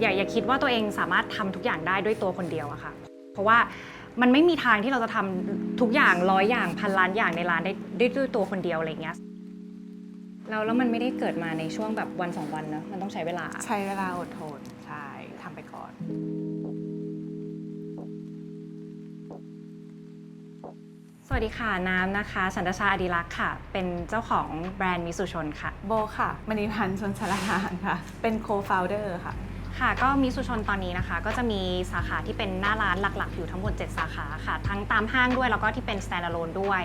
อย่าอย่าคิดว่าตัวเองสามารถทำทุกอย่างได้ด้วยตัวคนเดียวอะค่ะ เพราะว่ามันไม่มีทางที่เราจะทำทุกอย่างร้อยอย่างพันล้านอย่างในร้านได้ได้ด้วยตัวคนเดียวอะไรเงี้ยแล้วแล้วมันไม่ได้เกิดมาในช่วงแบบวันสองวันเนอะมันต้องใช้เวลา ใช้เวลาอดทนใช่ทำไปก่อน สวัสดีค่ะน้ำนะคะ สันตชาอดิรักษ์ค่ะ เป็นเจ้าของแบรนด์มิสุชนค่ะ โบค่ะมณีพันธ์ชนชลาทานค่ะ เป็น co-founder ค่ะ ค่ะก็มิสุชนตอนนี้นะคะ ก็จะมีสาขาที่เป็นหน้าร้านหลักๆ อยู่ทั้งหมด 7 สาขาค่ะ ทั้งตามห้างด้วยแล้วก็ที่เป็น standalone ด้วย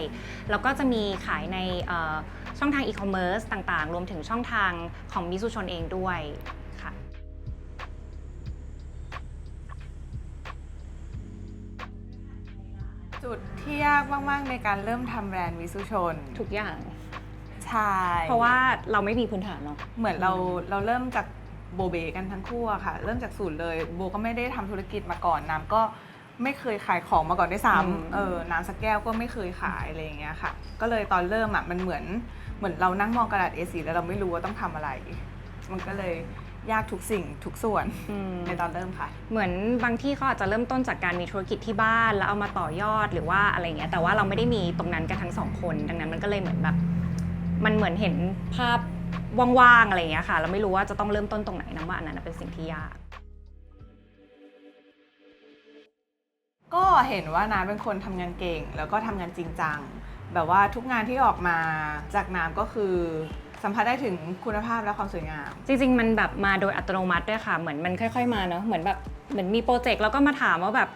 แล้วก็จะมีขายในเอ่อช่องทาง e-commerce ต่างๆ รวมถึงช่องทางของมิสุชนเองด้วยค่ะจุดที่ยากมากๆในการเริ่มทำแบรนด์วิสุชน ทุกอย่าง ใช่ เพราะว่าเราไม่มีพื้นฐานเนาะเหมือนเราเราเริ่มจาก โบเบกันทั้งคู่อะค่ะ เริ่มจากศูนย์เลยโบก็ไม่ได้ทำธุรกิจมาก่อนน้ำก็ไม่เคยขายของมาก่อนด้วยซ้ำเออน้ำสักแก้วก็ไม่เคยขายอะไรอย่างเงี้ยค่ะ ก็เลยตอนเริ่มอะมันเหมือนเหมือนเรานั่งมองกระดาษ A4 แล้วเราไม่รู้ว่าต้องทำอะไร มันก็เลยยากทุกสิ่งทุกส่วนอืมในตอนเริ่มค่ะ เหมือนบางที่เขาอาจจะเริ่มต้นจากการมีธุรกิจที่บ้านแล้วเอามาต่อยอดหรือว่าอะไรเงี้ยแต่ว่าเราไม่ได้มีตรงนั้นกันทั้งสองคน ดังนั้นมันก็เลยเหมือนแบบ มันเหมือนเห็นภาพ ว่างๆอะไรเงี้ยค่ะเราไม่รู้ว่าจะต้องเริ่มต้นตรงไหนนะว่าอันนั้นนะเป็นสิ่งที่ยาก ก็เห็นว่าน้ำเป็นคนทำงานเก่ง แล้วก็ทำงานจริงจัง แบบว่าทุกงานที่ออกมาจากน้ำก็คือสัมผัสได้ถึงคุณภาพและความสวยงาม จริงๆ มันแบบมาโดยอัตโนมัติด้วยค่ะ เหมือนมันค่อย ๆ มาเนอะเหมือนแบบเหมือนมีโปรเจกต์แล้วก็มาถามว่าแบบ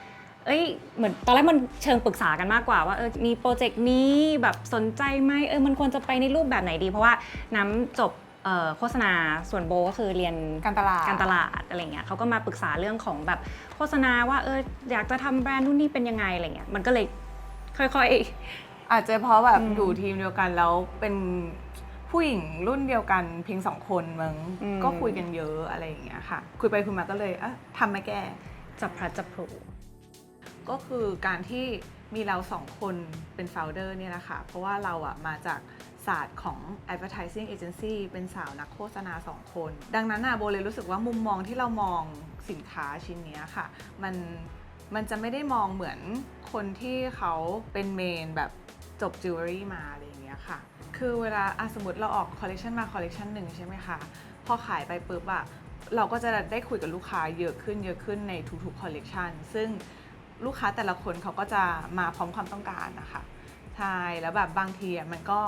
เอ้ยเหมือนตอนแรกมันเชิงปรึกษากันมากกว่าว่าเออมีโปรเจกต์นี้แบบสนใจไหมเออมันควรจะไปในรูปแบบไหนดี เพราะว่าน้ำจบเอ่อโฆษณาส่วนโบก็คือเรียนการตลาดการตลาดอะไรเงี้ยเขาก็มาปรึกษาเรื่องของแบบโฆษณาว่าเอออยากจะทำแบรนด์นู่นนี่เป็นยังไงอะไรเงี้ยมันก็เลยค่อยอาจจะเพราะแบบอืมอยู่ทีมเดียวกันแล้วเป็นผู้หญิงรุ่นเดียวกันเพียงสองคนมึงอืมก็คุยกันเยอะอะไรอย่างเงี้ยค่ะ คุยไปคุยมาก็เลยเอะทำไหม่แก้ๆจับพลัดจับผลู ก็คือการที่มีเราสองคนเป็น founder เนี่ยแหละค่ะ เพราะว่าเราอะมาจากศาสตร์ของ advertising agency เป็นสาวนักโฆษณาสองคน ดังนั้นอะโบเลยรู้สึกว่ามุมมองที่เรามองสินค้าชิ้นนี้ค่ะ มันมันจะไม่ได้มองเหมือนคนที่เขาเป็นเมนแบบจบจิวเวลรี่มาอะไรอย่างเงี้ยค่ะ คือเวลาสมมติเราออกคอลเล t ชันมาคอลเล t ชันหนึ่งใช่ไหมคะ พอขายไปปุ๊บอะเราก็จะได้คุยกับลูกค้าเยอะขึ้นเยอะขึ้นในทุกๆคอลเล t ชันซึ่ง ลูกค้าแต่ละคนเขาก็จะมาพร้อมความต้องการนะคะใช่แล้วแบบบางทีอะมันก็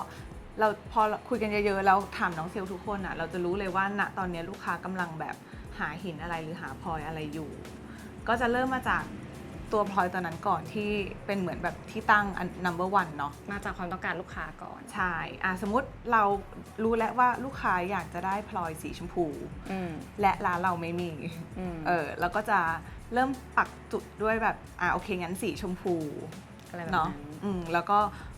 เราพอคุยกันเยอะๆแล้วถามน้องเซลล์ทุกคนอะเราจะรู้เลยว่าณตอนนี้ลูกค้ากำลังแบบหาหินอะไรหรือหาพลอยอะไรอยู่ ก็จะเริ่มมาจากตัวพลอยตัวนั้นก่อนที่เป็นเหมือนแบบที่ตั้งอัน number one เนาะมาจากความต้องการลูกค้าก่อน ใช่อะสมมติเรารู้แล้วว่าลูกค้าอยากจะได้พลอยสีชมพูอืมและร้านเราไม่มีอืมเออแล้วก็จะ เริ่มปักจุดด้วยแบบอ่าโอเคงั้นสีชมพูอะไรแบบเนาะนั้นอืมแล้วก็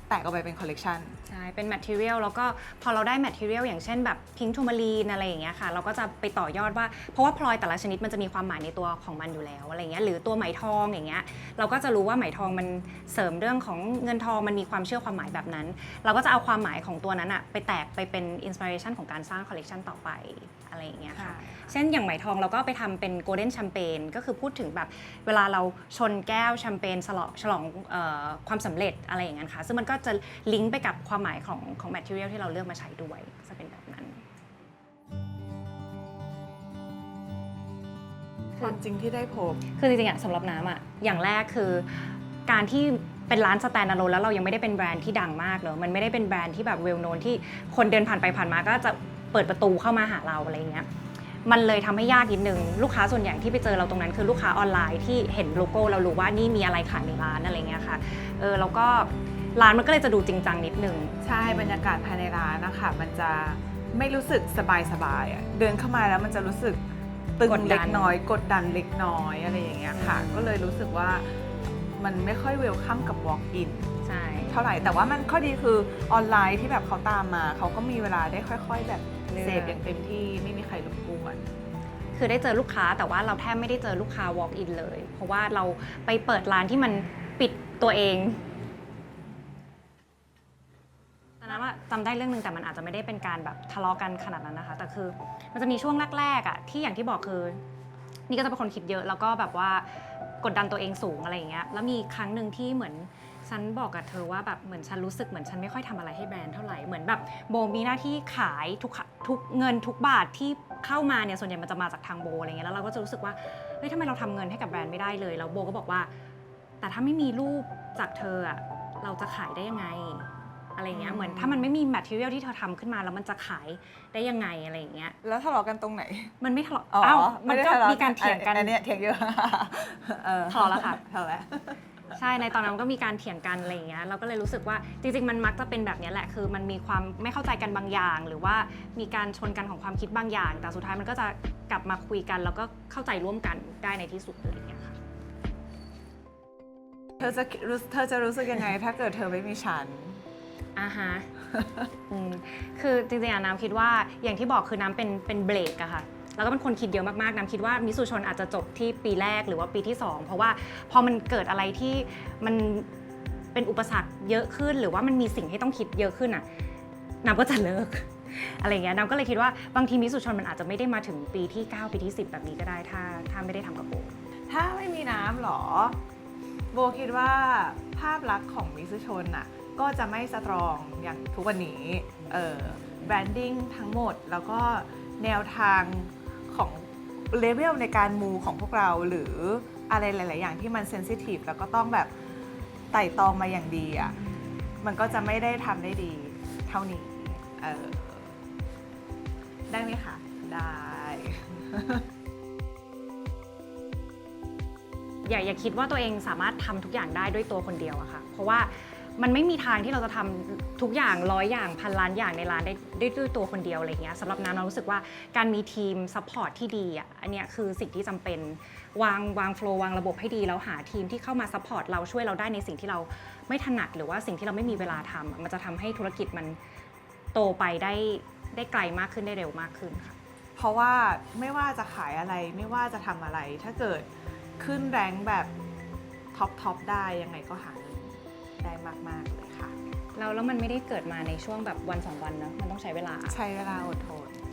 แตกออกไปเป็นคอลเลกชัน ใช่ เป็น material แล้วก็พอเราได้ material อย่างเช่นแบบ pink tourmaline อะไรอย่างเงี้ยค่ะ เราก็จะไปต่อยอดว่า เพราะว่าพลอยแต่ละชนิดมันจะมีความหมายในตัวของมันอยู่แล้วอะไรเงี้ย หรือตัวไหมทองอย่างเงี้ย เราก็จะรู้ว่าไหมทองมันเสริมเรื่องของเงินทองมันมีความเชื่อความหมายแบบนั้น เราก็จะเอาความหมายของตัวนั้นอะไปแตกไปเป็น inspiration ของการสร้าง collection ต่อไป อะไรอย่างเงี้ยค่ะ เช่นอย่างไหมทองเราก็ไปทำเป็นโกลเด้นแชมเปญก็คือพูดถึงแบบเวลาเราชนแก้วแชมเปญฉลองฉลองเออความสำเร็จอะไรอย่างนั้นค่ะ ซึ่งมันก็จะลิงก์ไปกับความหมายของของแมทเทียลที่เราเลือกมาใช้ด้วยจะเป็นแบบนั้น ความจริงที่ได้พบ คือจริงๆอะสำหรับน้ำอะอย่างแรกคือการที่เป็นร้านสแตนด์อะโลแล้วเรายังไม่ได้เป็นแบรนด์ที่ดังมากเนอะมันไม่ได้เป็นแบรนด์ที่แบบเวลโนนที่คนเดินผ่านไปผ่านมาก็จะ เปิดประตูเข้ามาหาเราอะไรเงี้ยมันเลยทำให้ยากนิดนึงลูกค้าส่วนใหญ่ที่ไปเจอเราตรงนั้นคือลูกค้าออนไลน์ที่เห็นโลโก้เรารู้ว่านี่มีอะไรขายในร้านอะไรเงี้ยค่ะเออแล้วก็ร้านมันก็เลยจะดูจริงจังนิดนึงใช่บรรยากาศภายในร้านนะคะมันจะไม่รู้สึกสบายสบายๆอะเดินเข้ามาแล้วมันจะรู้สึกตึงกดดันเล็กน้อย กดดันเล็กน้อยอะไรอย่างเงี้ยค่ะ ก็เลยรู้สึกว่ามันไม่ค่อยเวลคัมกับ walk in ใช่เท่าไหร่แต่ว่ามันข้อดีคือออนไลน์ที่แบบเขาตามมา เขาก็มีเวลาได้ค่อย ๆ แบบ เสพอย่างเต็มที่ไม่มีใครรบกวนคือได้เจอลูกค้าแต่ว่าเราแทบไม่ได้เจอลูกค้า walk in เลย เพราะว่าเราไปเปิดร้านที่มันปิดตัวเองตอนนั้นว่าจำได้เรื่องหนึ่งแต่มันอาจจะไม่ได้เป็นการแบบทะเลาะกันขนาดนั้นนะคะ แต่คือมันจะมีช่วงแรกๆอะที่อย่างที่บอกคือ นี่ก็จะเป็นคนคิดเยอะแล้วก็แบบว่ากดดันตัวเองสูงอะไรอย่างเงี้ยแล้วมีครั้งหนึ่งที่เหมือน ฉันบอกกับเธอว่าแบบเหมือนฉันรู้สึกเหมือนฉันไม่ค่อยทำอะไรให้แบรนด์เท่าไหร่เหมือนแบบโบมีหน้าที่ขายทุกขทุกเงินทุกบาทที่เข้ามาเนี่ยส่วนใหญ่มันจะมาจากทางโบอะไรเงี้ยแล้วเราก็จะรู้สึกว่าเฮ้ยทำไมเราทำเงินให้กับแบรนด์ไม่ได้เลยแล้วโบก็บอกว่า แต่ถ้าไม่มีรูปจากเธออะเราจะขายได้ยังไงอะไรเงี้ยเหมือนถ้ามันไม่มีแมทเทียลที่เธอทำขึ้นมาแล้วมันจะขายได้ยังไงอะไรอย่างเงี้ย แล้วทะเลาะกันตรงไหนมันไม่ทะเลาะอ๋ออ้าวมันไได้ก็ทะเลาะมีการเถียงกัน อันเนี้ยเถียงเยอะ เออทะเลาะแล้วค่ะ ทะเลาะแล้ว ใช่ในตอนนั้นก็มีการเถียงกันอะไรอย่างเงี้ยเราก็เลยรู้สึกว่าจริงๆ มันมักจะเป็นแบบเนี้ยแหละ คือมันมีความไม่เข้าใจกันบางอย่าง หรือว่ามีการชนกันของความคิดบางอย่าง แต่สุดท้ายมันก็จะกลับมาคุยกัน แล้วก็เข้าใจร่วมกันได้ในที่สุดอะไรอย่างเงี้ยค่ะ เธอจะรู้เธอจะรู้สึกยังไง ถ้าเกิดเธอไม่มีฉัน อ่าฮะ อืมคือจริงๆอะน้ำคิดว่าอย่างที่บอกคือน้ำเป็นเป็นเบรกอะค่ะ แล้วก็เป็นคนคิดเยอะมากๆน้ำคิดว่ามิสูชนอาจจะจบที่ปีแรกหรือว่าปีที่ 2 เพราะว่าพอมันเกิดอะไรที่มันเป็นอุปสรรคเยอะขึ้น หรือว่ามันมีสิ่งที่ต้องคิดเยอะขึ้นอะน้ำก็จะเลิกอะไรอย่างเงี้ยน้ำก็เลยคิดว่าบางทีมิสูชนมันอาจจะไม่ได้มาถึงปีที่ 9 ปีที่ 10 แบบนี้ก็ได้ถ้าถ้าไม่ได้ทำกับโบถ้าไม่มีน้ำหรอ โบคิดว่าภาพลักษณ์ของมิสชนน่ะก็จะไม่สตรองอย่างทุกวันนี้ เออแบรนดิ้งทั้งหมด แล้วก็แนวทาง ของเลเวลในการมูของพวกเราหรืออะไรหลาย ๆ อย่างที่มันเซนซิทีฟแล้วก็ต้องแบบไต่ตองมาอย่างดีอะ มันก็จะไม่ได้ทำได้ดีเท่านี้เออได้ไหมคะ ได้ อย่าอย่าคิดว่าตัวเองสามารถทำทุกอย่างได้ด้วยตัวคนเดียวอะค่ะ เพราะว่า มันไม่มีทางที่เราจะทำทุกอย่างร้อยอย่างพันล้านอย่างในร้านได้ได้ด้วยตัวคนเดียวอะไรเงี้ยสำหรับน้ำเรารู้สึกว่าการมีทีมซัพพอร์ตที่ดีอะอันเนี้ยคือสิ่งที่จำเป็นวางวางโฟล์วางระบบให้ดีแล้วหาทีมที่เข้ามาซัพพอร์ตเราช่วยเราได้ในสิ่งที่เราไม่ถนัดหรือว่าสิ่งที่เราไม่มีเวลาทำอะมันจะทำให้ธุรกิจมันโตไปได้ได้ไกลมากขึ้นได้เร็วมากขึ้นค่ะเพราะว่าไม่ว่าจะขายอะไรไม่ว่าจะทำอะไร ถ้าเกิดขึ้นแรงแบบท็อปท็อปได้ยังไงก็หาเง ได้มาก ๆ เลยค่ะ แล้วแล้วมันไม่ได้เกิดมาในช่วงแบบวันสองวันเนอะมันต้องใช้เวลา ใช้เวลาอดทนใช่